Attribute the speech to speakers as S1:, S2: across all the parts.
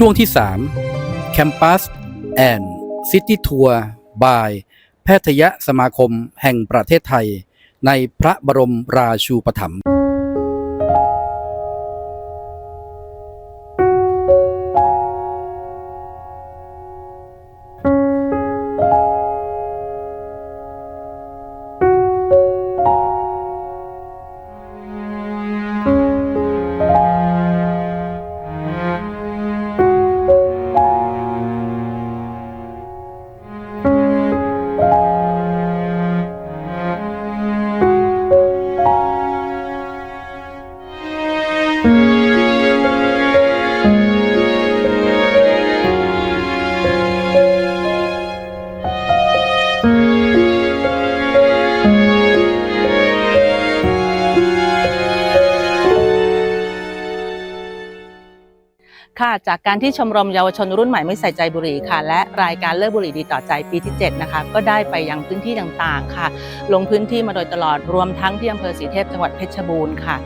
S1: ช่วงที่ 3 Campus and City Tour by แพทยสมาคมแห่งประเทศไทย ในพระบรมราชูปถัมภ์
S2: จากการที่ชมรมเยาวชนรุ่นใหม่ไม่ใส่ใจบุหรี่ค่ะ และรายการเลิกบุหรี่ดีต่อใจปีที่ 7 นะคะ ก็ได้ไปยังพื้นที่ต่างๆค่ะ ลงพื้นที่มาโดยตลอดรวมทั้งที่อำเภอศรีเทพจังหวัดเพชรบูรณ์ค่ะ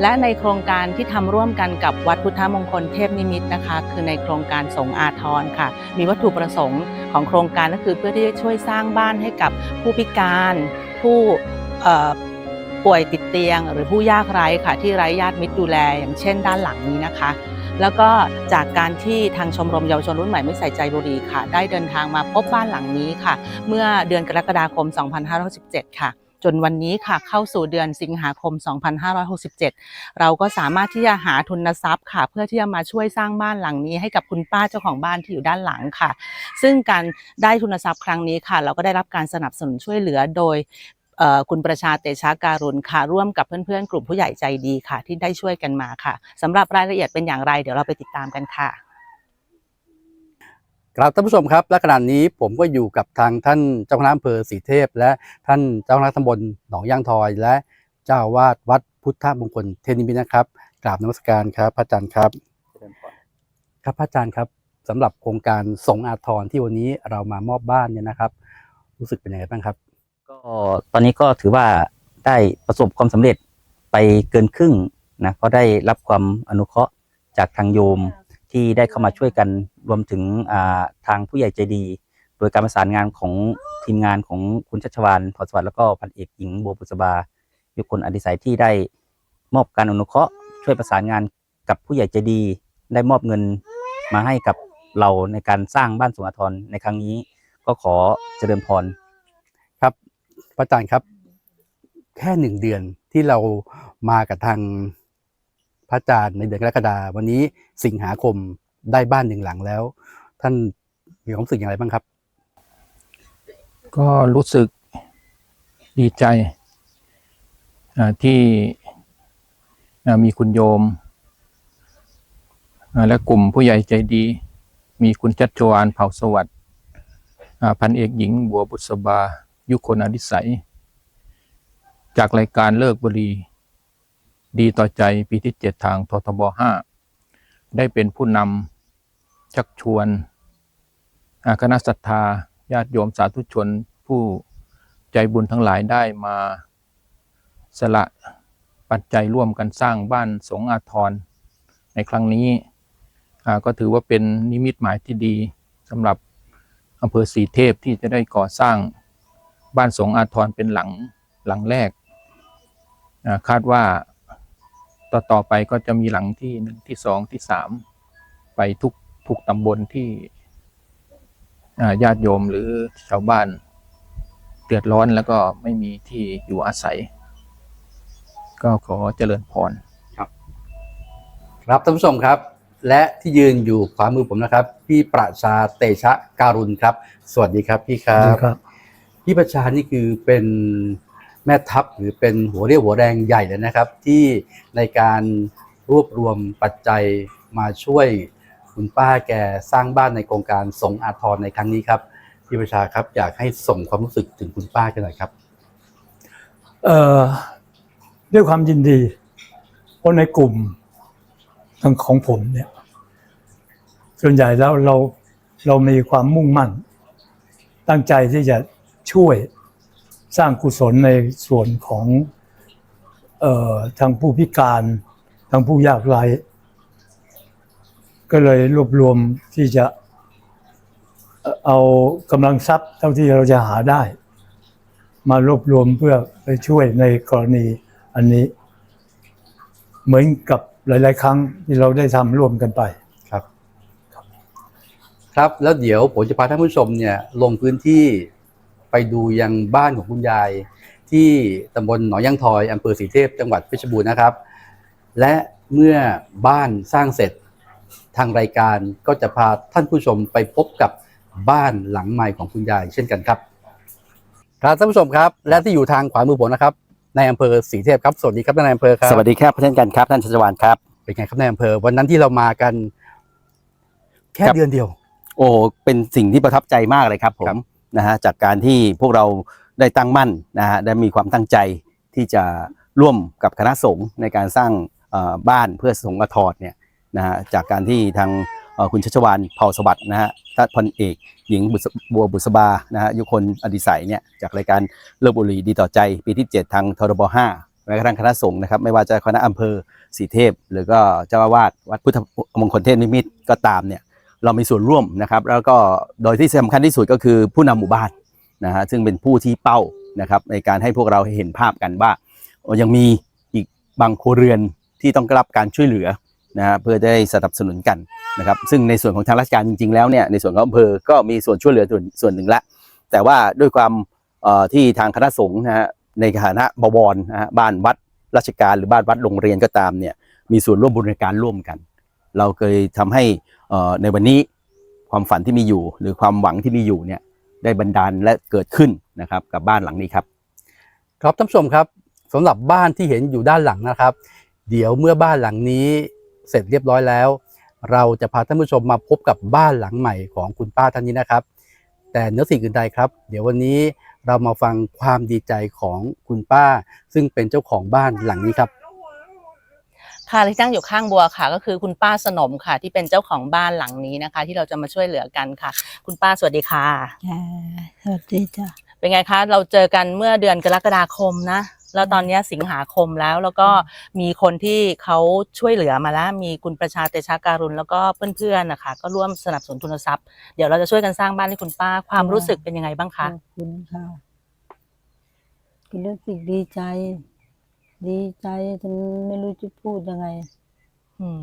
S2: และในโครงการที่ทำร่วมกันกับวัดพุทธมงคลเทพนิมิตนะคะ คือในโครงการสงอาทรค่ะ มีวัตถุประสงค์ของโครงการก็คือเพื่อที่จะช่วยสร้างบ้านให้กับผู้พิการผู้ป่วยติดเตียง หรือผู้ยากไร้ค่ะ ที่ไร้ญาติมิตรดูแลอย่างเช่นด้านหลังนี้นะคะ แล้วก็จากการที่ทางชมรมเยาวชนรุ่นใหม่ไม่ใส่ใจบุหรี่ค่ะ ได้เดินทางมาพบบ้านหลังนี้ค่ะ เมื่อเดือนกรกฎาคม 2517ค่ะจนวันนี้ค่ะเข้าสู่เดือนสิงหาคม 2567 เราก็สามารถที่จะหาทุนทรัพย์ค่ะ เพื่อที่จะมาช่วยสร้างบ้านหลังนี้ ให้กับคุณป้าเจ้าของบ้านที่อยู่ด้านหลังค่ะ ซึ่งการได้ทุนทรัพย์ครั้งนี้ค่ะ เราก็ได้รับการสนับสนุนช่วยเหลือโดย คุณประชาเตชะการุณค่ะร่วมกับเพื่อนๆ กลุ่มผู้ใหญ่ใจดีค่ะ ที่ได้ช่วยกันมาค่ะสำหรับรายละเอียดเป็นอย่างไร เดี๋ยวเราไปติดตามกันค่ะ
S1: ครับท่านผู้ชมครับ และขณะนี้ผมก็อยู่กับทางท่านเจ้าคณะอำเภอศรีเทพ และท่านเจ้าคณะตำบลหนองย่างทอย และเจ้าวาดวัดพุทธมงคลเทนิมิตนะครับกราบนมัสการครับพระอาจารย์ครับ ครับพระอาจารย์ครับสำหรับโครงการสงอาทรที่วันนี้เรามามอบบ้านเนี่ยนะครับ รู้สึกเป็นยังไงบ้างครับ
S3: ก็ตอนนี้ก็ถือว่าได้ประสบความสำเร็จไปเกินครึ่งนะก็ได้รับความอนุเคราะห์จากทางโยมที่ได้เข้ามาช่วยกันรวมถึงทางผู้ใหญ่ใจดี โดยการประสานงานของทีมงานของคุณชัชวานพรสวัสดิ์แล้วก็พันเอกหญิงบัวบุษบายุคนอดิสัยที่ได้มอบการอนุเคราะห์ ช่วยประสานงานกับผู้ใหญ่ใจดี ได้มอบเงินมาให้กับเราในการสร้างบ้านสงฆ์อาทรในครั้งนี้ ก็ขอเจริญพร
S1: ระอาจารย์ครับ แค่หนึ่งเดือนที่เรามากับทางพระอาจารย์ในเดือนกรกฎาวันนี้สิงหาคมได้บ้านหนึ่งหลังแล้ว ท่านมีความรู้สึกอย่างไรบ้างครับ
S4: ก็รู้สึกดีใจที่มีคุณโยม และกลุ่มผู้ใหญ่ใจดี มีคุณจัดจวานเผ่าสวัสดิ์พันเอกหญิงบัวบุษบา ยุคนอดิสัย จากรายการเลิกบุรี ดีต่อใจปีที่เจ็ดทางททบห้าได้เป็นผู้นำชักชวนอาคณะศรัทธาญาติโยมสาธุชนผู้ใจบุญทั้งหลายได้มาสละปัจจัยร่วมกันสร้างบ้านสงอาทรในครั้งนี้ก็ถือว่าเป็นนิมิตหมายที่ดีสำหรับอำเภอสีเทพที่จะได้ก่อสร้าง บ้านสงฆ์อาทรเป็นหลังหลังแรกอ่าคาดว่าต่อต่อไปก็จะมีหลังที่หนึ่งที่สองที่สามไปทุกทุกตำบลที่อ่าญาติโยมหรือชาวบ้านเดือดร้อนแล้วก็ไม่มีที่อยู่อาศัย ก็ขอเจริญพร
S1: ครับท่านผู้ชมครับ และที่ยืนอยู่ขวามือผมนะครับ พี่ประชาเตชะการุณครับ สวัสดีครับพี่ครับ
S5: ครับ
S1: พี่ประชานี่คือเป็นแม่ทัพหรือเป็นหัวเรี่ยวหัวแรงใหญ่เลยนะครับ ที่ในการรวบรวมปัจจัยมาช่วยคุณป้าแกสร้างบ้านในโครงการสงอาทรในครั้งนี้ครับพี่ประชาครับอยากให้ส่งความรู้สึกถึงคุณป้ากันหน่อยครับ
S5: เอ่อด้วยความยินดีเพราะในกลุ่มทางของผมเนี่ย ส่วนใหญ่แล้วเราเรามีความมุ่งมั่น ตั้งใจที่จะ ช่วยสร้างกุศลในส่วนของออทางผู้พิการทางผู้ยากไร้ก็เลยรวบรวมที่จะเอ่อเอากำลังทรัพย์เท่าที่เราจะหาได้ มารวบรวมเพื่อไปช่วยในกรณีอันนี้ เหมือนกับหลาย ๆ ครั้งที่เราได้ทำร่วมกันไป
S1: ครับ ครับแล้วเดี๋ยวผมจะพาท่านผู้ชมเนี่ยลงพื้นที่ ไปดูยังบ้านของคุณยาย ที่ตำบลหนองยางทอยอำเภอศรีเทพจังหวัดเพชรบูรณ์นะครับ และเมื่อบ้านสร้างเสร็จทางรายการก็จะพาท่านผู้ชมไปพบกับบ้านหลังใหม่ของคุณยายเช่นกันครับ ครับท่านผู้ชมครับ และที่อยู่ทางขวามือผมนะครับในอำเภอศรีเทพครับสวัสดีครับท่านนายอำเภอครับ
S3: สวัสดีครับเช่นกันครับท่านชัชวานครับ
S1: เป็นไงครับนายอำเภอ วันนั้นที่เรามากัน แค่
S3: ครับ
S1: เดือนเดียว
S3: โอ้เป็นสิ่งที่ประทับใจมากเลยครับผ
S1: ครั
S3: ม
S1: บ
S3: นะฮะจากการที่พวกเราได้ตั้งมั่นนะฮะได้มีความตั้งใจที่จะร่วมกับคณะสงฆ์ในการสร้างบ้านเพื่อสงฆ์อทอดเนี่ยนะฮะจากการที่ทางคุณชัชวานเผ่าสวัสดิ์นะฮะท่านพันเอก หญิงบัวบุษบานะฮะยุคนอดิสัยเนี่ยจากรายการเลิกบุรีดีต่อใจ ปีที่ 7 ทางทรบ5แม้กระทั่งคณะสงฆ์นะครับไม่ว่าจะคณะอำเภอศรีเทพ หรือก็เจ้าอาวาสวัดพุทธมงคลเทพนิมิตรก็ตามเนี่ย เรามีส่วนร่วมนะครับ แล้วก็โดยที่สำคัญที่สุดก็คือผู้นำหมู่บ้านนะฮะซึ่งเป็นผู้ที่เป้านะครับในการให้พวกเราเห็นภาพกันว่ายังมีอีกบางครัวเรือนที่ต้องรับการช่วยเหลือนะฮะเพื่อได้สนับสนุนกันนะครับ ซึ่งในส่วนของทางราชการจริงๆแล้วเนี่ยในส่วนของอำเภอก็มีส่วนช่วยเหลือส่วนวนหนึ่งละแต่ว่าด้วยความที่ทางคณะสงฆ์นะฮะในฐานะบวรนะฮะบ้านวัดราชการหรือบ้านวัดโรงเรียนก็ตามเนี่ยมีส่วนร่วมบริการร่วมกัน เราเคยทำให้ในวันนี้ความฝันที่มีอยู่ หรือความหวังที่มีอยู่เนี่ยได้บันดาลและเกิดขึ้นนะครับกับบ้านหลังนี้ครับ
S1: ครับท่านผู้ชมครับสำหรับบ้านที่เห็นอยู่ด้านหลังนะครับ เดี๋ยวเมื่อบ้านหลังนี้เสร็จเรียบร้อยแล้ว เราจะพาท่านผู้ชมมาพบกับบ้านหลังใหม่ของคุณป้าท่านนี้นะครับ แต่เนื้อสิ่งอื่นใดครับ เดี๋ยววันนี้เรามาฟังความดีใจของคุณป้า ซึ่งเป็นเจ้าของบ้านหลังนี้ครับ
S2: ค่ะที่ตั้งอยู่ข้างบัวค่ะ ก็คือคุณป้าสนมค่ะ ที่เป็นเจ้าของบ้านหลังนี้นะคะ ที่เราจะมาช่วยเหลือกันค่ะ คุณป้าสวัสดีค่ะ
S6: จ้าสวัสดีจ้ะ
S2: เป็นไงคะ เราเจอกันเมื่อเดือนกรกฎาคมนะแล้วตอนนี้สิงหาคมแล้วแล้วก็มีคนที่เขาช่วยเหลือมาแล้ว มีคุณประชาเตชะการุณแล้วก็เพื่อนๆนะคะ ก็ร่วมสนับสนุนทุนทรัพย์ เดี๋ยวเราจะช่วยกันสร้างบ้านให้คุณป้าความรู้สึกเป็นยังไงบ้าง
S6: ข
S2: คะ
S6: อบคุณค่ะคือรู้สึกดีใจ ดีใจจนไม่รู้จะพูดยังไง
S2: อืม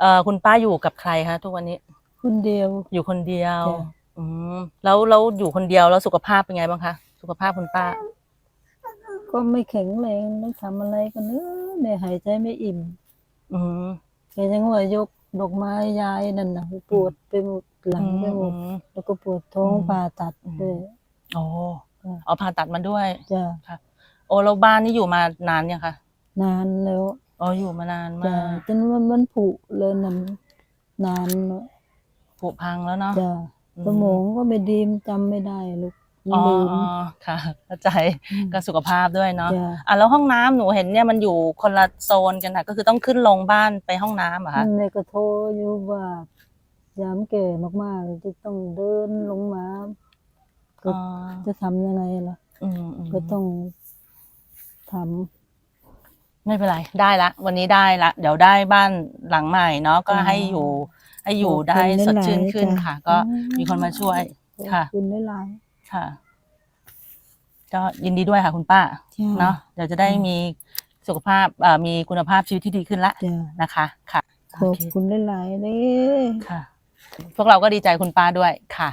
S2: เอ่อคุณป้าอยู่กับใครคะทุกวันนี้
S6: คนเดียว
S2: อยู่คนเดียว
S6: จ้ะ
S2: อืมแล้วแล้วอยู่คนเดียวแล้วสุขภาพเป็นไงบ้างคะ สุขภาพคุณป้า
S6: ก็ไม่แข็งแรงไม่ทำอะไรกันเนอะไม่หายใจไม่อิ่ม
S2: อืม
S6: แกยังว่ายกดอกไม้ยายนั่นนะปวดไปหมดหลังไปหมด
S2: อืม
S6: แล้วก็ปวดท้อง
S2: อืม
S6: ผ่าตัด
S2: อืม
S6: ด้วย
S2: โอ้
S6: จ้ะ
S2: เอาผ่าตัดมาด้วย
S6: จ้ะ
S2: โอ้แล้วบ้านนี่อยู่มานานยังคะ
S6: นานแล้ว
S2: อ๋ออยู่มานาน
S6: จ้ะ
S2: มาก
S6: จนมันมันผุเลยนั่นนานเนอะ
S2: ผุพังแล้วเนาะ
S6: จ้ะ
S2: อืม
S6: สมองก็ไม่ดีมนจำไม่ได้ลูก
S2: อ๋อ
S6: ลืม
S2: อ๋อค่ะเข้าใจก็สุขภาพด้วยเนาะ
S6: จ้ะ
S2: อะแล้วห้องน้ำหนูเห็นเนี่ยมันอยู่คนละโซนกันค่ะก็คือต้องขึ้นลงบ้านไปห้องน้ำเหรอคะ
S6: ในก็โทรอยู่ว่ายามแก่มากๆจะต้องเดินลงมา ก็
S2: อ๋อ
S6: จะทำยังไงล่ะ
S2: อืมอืม
S6: ก็ต้อง ท
S2: ไม่เป็นไรได้ละ วันนี้ได้ละ เดี๋ยวได้บ้านหลังใหม่เนาะก็ให้อยู่ ให้ำอยู่
S6: ขบ
S2: ได้
S6: คุณ
S2: สดชื่น
S6: หลายๆ
S2: ขึ้น
S6: จ้
S2: ค่ะ ก็มีคนมาช่วย
S6: ขอบ
S2: ค่ะ
S6: คุณหลาย
S2: ค่ะ ก็ยินดีด้วยค่ะ คุณป้า
S6: ๆจ้า
S2: เนาะเดี๋ยวจะได้มีสุขภาพเอ่อมีคุณภาพชีวิตที่ดีขึ้นละ
S6: จ้า
S2: นะคะ ค่ะ
S6: ขอบ
S2: โอเค
S6: คุณหลายๆเลย
S2: ค่ะ พวกเราก็ดีใจคุณป้าด้วยค่ะ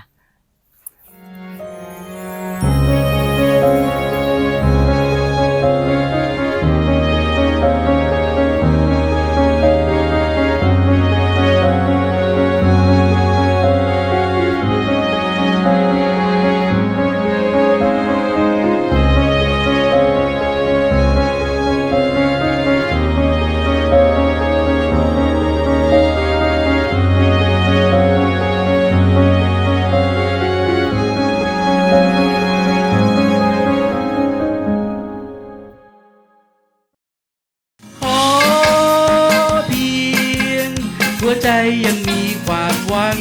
S7: ยังมีความหวัง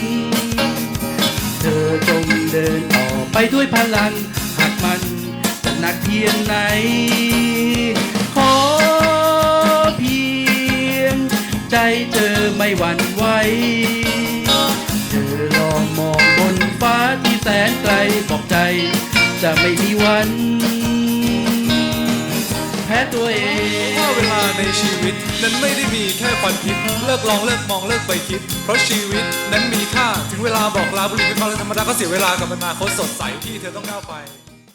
S7: เธอจงเดินต่อไปด้วยพลัง หากมันจะหนักเพียงไหน ขอเพียง ใจเธอไม่หวั่นไหว เธอลองมองบนฟ้าที่แสนไกลบอกใจ จะไม่มีวัน ตัวเอง
S8: ว่าเวลาในชีวิต นั้นไม่ได้มีแค่ควันคิด เลิกลองเลิกมองเลิกไปคิด เพราะชีวิตนั้นมีค่า ถึงเวลาบอกลาบุหรี่เป็นความธรรมดาก็เสียเวลากับอนาคตสดใสที่เธอต้องก้าวไป